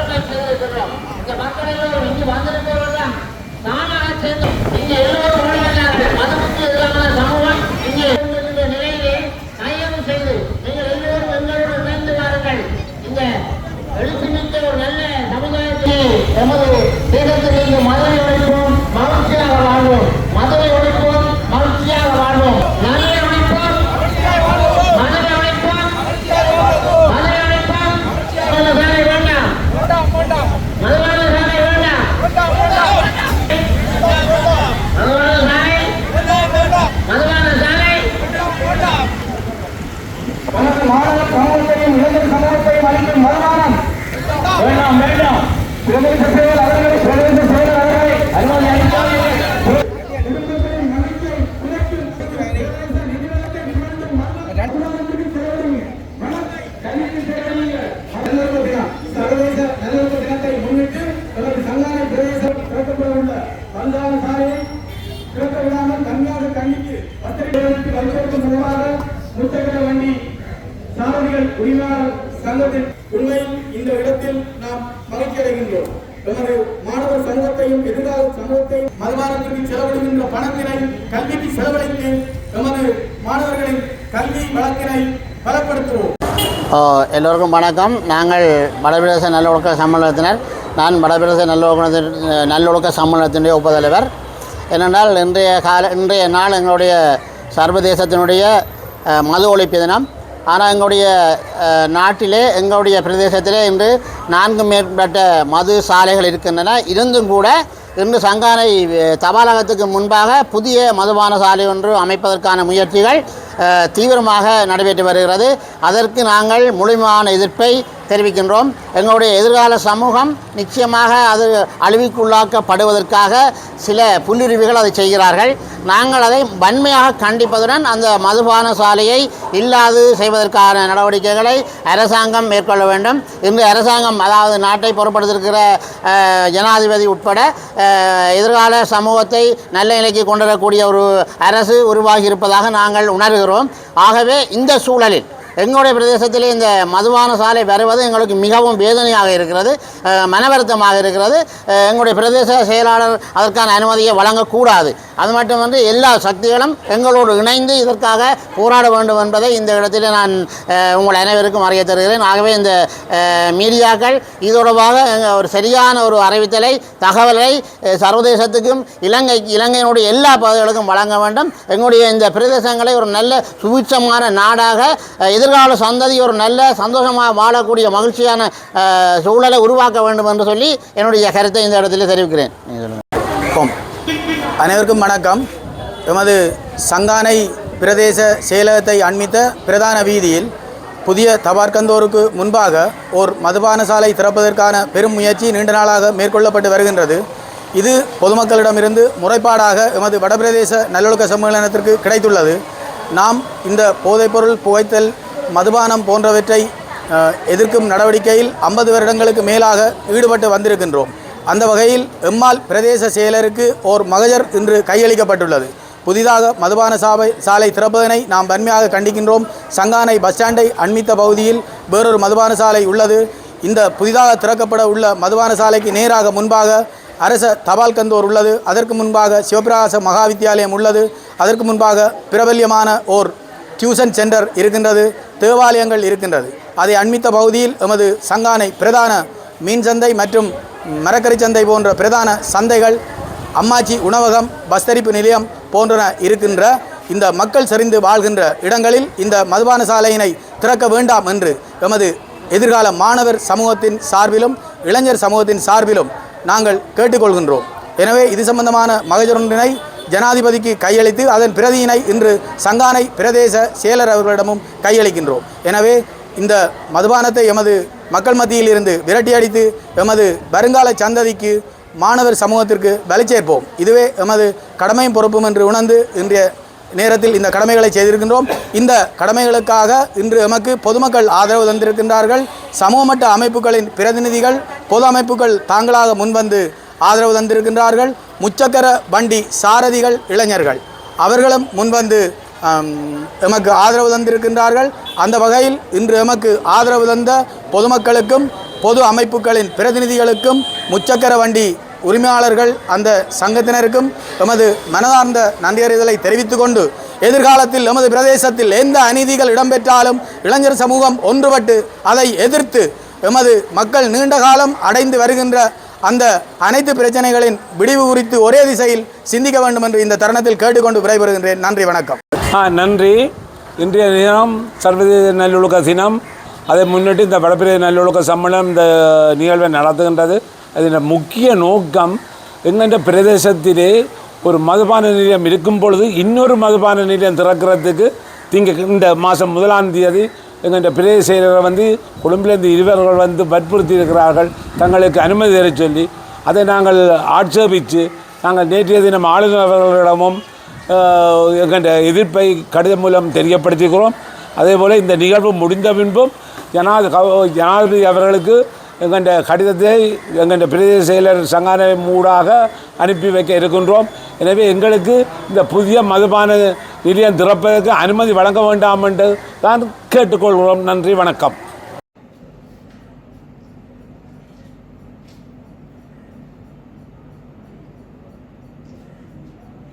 இந்த மக்கள் எல்லோரும் இங்கு வந்திருப்பவர்கள் தானாக சேர்ந்தோம். நீங்க எல்லோரும் உழைக்கிறார்கள். மதமுக்கு எதிரான சமூகம் இங்கே இருக்கின்ற நிலையிலே தயவு செய்து நீங்கள் எல்லோரும் எங்களோடு இணைந்து வாருங்கள் இந்த எழுத்துமிக்க ஒரு நல்ல சமுதாயத்தை எமது தேசத்தில் இருந்து மதுரை ஒழிப்போம் மகிழ்ச்சியாக வாழ்வோம் மதுரை ஒழிப்போம் மகிழ்ச்சியாக வாழ்வோம் நல்ல ஒழிப்போம் மதுரை ஒழிப்போம் மதுரை ஒழிப்போம் மதுரை சாலை வேண்டாம் மதுரை சாலை வேண்டாம் மதுரை சாலை மதுரை சாலை தனக்கு மாணவ சமூகத்தையும் இளைஞர் சமூகத்தையும் அளிக்கும் வருமானம் வேண்டாம் வேண்டாம் பிரதேச செயல் அவர்களை பிரதேச செயல் அவர்களை அனுமதி அளிக்காதீர்கள். குடும்பங்களின் மகிழ்ச்சியை குறைக்கும் பிரதேச நிதிவளத்தை நிறுவனம் மரணத்துக்கு செலவழிங்க. மனம் கல்விக்கு செலவழிங்க. நல்லுறவு தினம். சர்வதேச நல்லுறவு தினத்தை முன்னிட்டு நமது சங்கானை பிரதேசம் திறக்கப்பட உள்ள பந்தான சாலையை திறக்க விடாமல் கண்காக கண்டித்து பத்திரிகைகளுக்கு வலியுறுத்தும் முகமாக முத்தகட வண்டி சாரதிகள் உரிமையாளர் சங்கத்தின் உண்மையில் இந்த இடத்தில் மகிழ்ச்சியடைகின்றோம் எமது மாணவர் சங்கத்தையும் எதிர்கால சமூகத்தையும் மதுபானத்திற்கு செலவழிக்கின்ற பணத்தினை கல்விக்கு செலவழித்து எமது மாணவர்களின் கல்வி வளத்தினை பலப்படுத்துவோம். எல்லோருக்கும் வணக்கம். நாங்கள் வடபிரதேச நல்லொழுக்க சம்மேளனத்தினர் நான் வடபிரதேச நல்லொழுக்கத்தின் நல்லொழுக்க சம்மேளனத்தினுடைய உபதலைவர். ஏனென்றால் இன்றைய கால இன்றைய நாள் எங்களுடைய சர்வதேசத்தினுடைய மது ஒழிப்பு தினம். ஆனால் எங்களுடைய நாட்டிலே எங்களுடைய பிரதேசத்திலே இன்று நான்கு மேற்பட்ட மது சாலைகள் இருக்கின்றன. இருந்தும் கூட இன்று சங்கானை தபாலகத்துக்கு முன்பாக புதிய மதுபான சாலை ஒன்று அமைப்பதற்கான முயற்சிகள் தீவிரமாக நடைபெற்று வருகிறது. அதற்கு நாங்கள் முழுமையான எதிர்ப்பை தெரிவிக்கின்றோம். எங்களுடைய எதிர்கால சமூகம் நிச்சயமாக அது அழிவுக்குள்ளாக்கப்படுவதற்காக சில புல்லுருவிகள் அதை செய்கிறார்கள். நாங்கள் அதை வன்மையாக கண்டிப்பதுடன் அந்த மதுபான சாலையை இல்லாது செய்வதற்கான நடவடிக்கைகளை அரசாங்கம் மேற்கொள்ள வேண்டும். இன்று அரசாங்கம் அதாவது நாட்டை பொறுப்படுத்திருக்கிற ஜனாதிபதி உட்பட எதிர்கால சமூகத்தை நல்ல நிலைக்கு கொண்டு வரக்கூடிய ஒரு அரசு உருவாகி இருப்பதாக நாங்கள் உணர்கிறோம். ஆகவே இந்த சூழலில் எங்களுடைய பிரதேசத்திலே இந்த மதுபான சாலை வருவது எங்களுக்கு மிகவும் வேதனையாக இருக்கிறது மன மனவருத்தமாக இருக்கிறது. எங்களுடைய பிரதேச செயலாளர் அதற்கான அனுமதியை வழங்கக்கூடாது. அது மட்டுமன்றி எல்லா சக்திகளும் எங்களோடு இணைந்து இதற்காக போராட வேண்டும் என்பதை இந்த இடத்தில் நான் உங்கள் அனைவருக்கும் அறிய தருகிறேன். ஆகவே இந்த மீடியாக்கள் இது தொடர்பாக ஒரு சரியான ஒரு அறிவித்தலை தகவலை சர்வதேசத்துக்கும் இலங்கை இலங்கையினுடைய எல்லா பகுதிகளுக்கும் வழங்க வேண்டும். எங்களுடைய இந்த பிரதேசங்களை ஒரு நல்ல சுபிட்சமான நாடாக எதிர் எதிர்கால சந்ததி ஒரு நல்ல சந்தோஷமாக வாழக்கூடிய மகிழ்ச்சியான சூழலை உருவாக்க வேண்டும் என்று சொல்லி என்னுடைய கருத்தை இந்த இடத்துல தெரிவிக்கிறேன். அனைவருக்கும் வணக்கம். எமது சங்கானை பிரதேச செயலகத்தை அண்மித்த பிரதான வீதியில் புதிய தபார்கந்தோருக்கு முன்பாக ஓர் மதுபான சாலை திறப்பதற்கான பெரும் முயற்சி நீண்ட நாளாக மேற்கொள்ளப்பட்டு வருகின்றது. இது பொதுமக்களிடமிருந்து முறைப்பாடாக எமது வடபிரதேச நல்லொழுக்க சம்மேளனத்திற்கு கிடைத்துள்ளது. நாம் இந்த போதைப்பொருள் புகைத்தல் மதுபானம் போன்றவற்றை எதிர்க்கும் நடவடிக்கையில் ஐம்பது வருடங்களுக்கு மேலாக ஈடுபட்டு வந்திருக்கின்றோம். அந்த வகையில் எம்மால் பிரதேச செயலருக்கு ஓர் மகஜர் இன்று கையளிக்கப்பட்டுள்ளது. புதிதாக மதுபான சாலை சாலை திறப்பதனை நாம் வன்மையாக கண்டிக்கின்றோம். சங்கானை பஸ் ஸ்டாண்டை அண்மித்த பகுதியில் வேறொரு மதுபான சாலை உள்ளது. இந்த புதிதாக திறக்கப்பட உள்ள மதுபான சாலைக்கு நேராக முன்பாக அரச தபால் கந்தோர் உள்ளது. அதற்கு முன்பாக சிவபிரகாச மகா வித்தியாலயம் உள்ளது. அதற்கு முன்பாக பிரபல்யமான ஓர் டியூஷன் சென்டர் இருக்கின்றது தேவாலயங்கள் இருக்கின்றது. அதை அண்மித்த பகுதியில் எமது சங்கானை பிரதான மீன் சந்தை மற்றும் மரக்கறி சந்தை போன்ற பிரதான சந்தைகள் அம்மாச்சி உணவகம் பஸ்தரிப்பு நிலையம் போன்றன இருக்கின்ற இந்த மக்கள் சரிந்து வாழ்கின்ற இடங்களில் இந்த மதுபான சாலையினை திறக்க வேண்டாம் என்று எமது எதிர்கால மாணவர் சமூகத்தின் சார்பிலும் இளைஞர் சமூகத்தின் சார்பிலும் நாங்கள் கேட்டுக்கொள்கின்றோம். எனவே இது சம்பந்தமான மகஜரொன்றினை ஜனாதிபதிக்கு கையளித்து அதன் பிரதியினை இன்று சங்கானை பிரதேச செயலர் அவர்களிடமும் கையளிக்கின்றோம். எனவே இந்த மதுபானத்தை எமது மக்கள் மத்தியில் இருந்து விரட்டியடித்து எமது வருங்கால சந்ததிக்கு மாணவர் சமூகத்திற்கு வலிச்சேர்ப்போம். இதுவே எமது கடமையும் பொறுப்பும் என்று உணர்ந்து இன்றைய நேரத்தில் இந்த கடமைகளை செய்திருக்கின்றோம். இந்த கடமைகளுக்காக இன்று எமக்கு பொதுமக்கள் ஆதரவு தந்திருக்கின்றார்கள். சமூகமட்ட அமைப்புகளின் பிரதிநிதிகள் பொது அமைப்புகள் தாங்களாக முன்வந்து ஆதரவு தந்திருக்கின்றார்கள். முச்சக்கர வண்டி சாரதிகள் இளைஞர்கள். அவர்களும் முன்வந்து எமக்கு ஆதரவு தந்திருக்கின்றார்கள். அந்த வகையில் இன்று எமக்கு ஆதரவு தந்த பொதுமக்களுக்கும் பொது அமைப்புகளின் பிரதிநிதிகளுக்கும் முச்சக்கர வண்டி உரிமையாளர்கள் அந்த சங்கத்தினருக்கும் எமது மனதார்ந்த நன்றியறிதலை தெரிவித்துக் கொண்டு எதிர்காலத்தில் எமது பிரதேசத்தில் எந்த அநீதிகள் இடம்பெற்றாலும் இளைஞர் சமூகம் ஒன்றுபட்டு அதை எதிர்த்து எமது மக்கள் நீண்ட காலம் அடைந்து வருகின்ற அந்த அனைத்து பிரச்சனைகளின் விடிவு குறித்து ஒரே திசையில் சிந்திக்க வேண்டும் என்று இந்த தருணத்தில் கேட்டுக்கொண்டு விடைபெறுகின்றேன். நன்றி வணக்கம். ஆ நன்றி. இன்றைய தினம் சர்வதேச நல்லொழுக்க தினம். அதை முன்னிட்டு இந்த வடப்பிரதேச நல்லொழுக்க சம்மேளனம் இந்த நிகழ்வை நடத்துகின்றது. அதன் முக்கிய நோக்கம் எங்கென்ற பிரதேசத்திலே ஒரு மதுபான நிலையம் இருக்கும் பொழுது இன்னொரு மதுபான நிலையம் திறக்கிறதுக்கு திங்க இந்த மாதம் முதலாம் தேதி எங்கள்கிட்ட பிரதேச செயலரை வந்து கொழும்பிலிருந்து இருவர்கள் வந்து வற்புறுத்தி இருக்கிறார்கள் தங்களுக்கு அனுமதி தர சொல்லி அதை நாங்கள் ஆட்சேபித்து நாங்கள் நேற்றைய தினம் ஆளுநர் அவர்களிடமும் எங்கள்கிட்ட எதிர்ப்பை கடிதம் மூலம் தெரியப்படுத்திக்கிறோம் அதே போல் இந்த நிகழ்வு முடிந்த பின்பும் ஜனாதி ஜனாதிபதி அவர்களுக்கு எங்கள்கிட்ட கடிதத்தை எங்கள்கிட்ட பிரதேச செயலர் சங்கான மூடாக அனுப்பி வைக்க இருக்கின்றோம். எனவே எங்களுக்கு இந்த புதிய மதுபான நிலையம் திறப்பதற்கு அனுமதி வழங்க வேண்டாம் என்று தான் கேட்டுக்கொள்கிறோம். நன்றி வணக்கம்.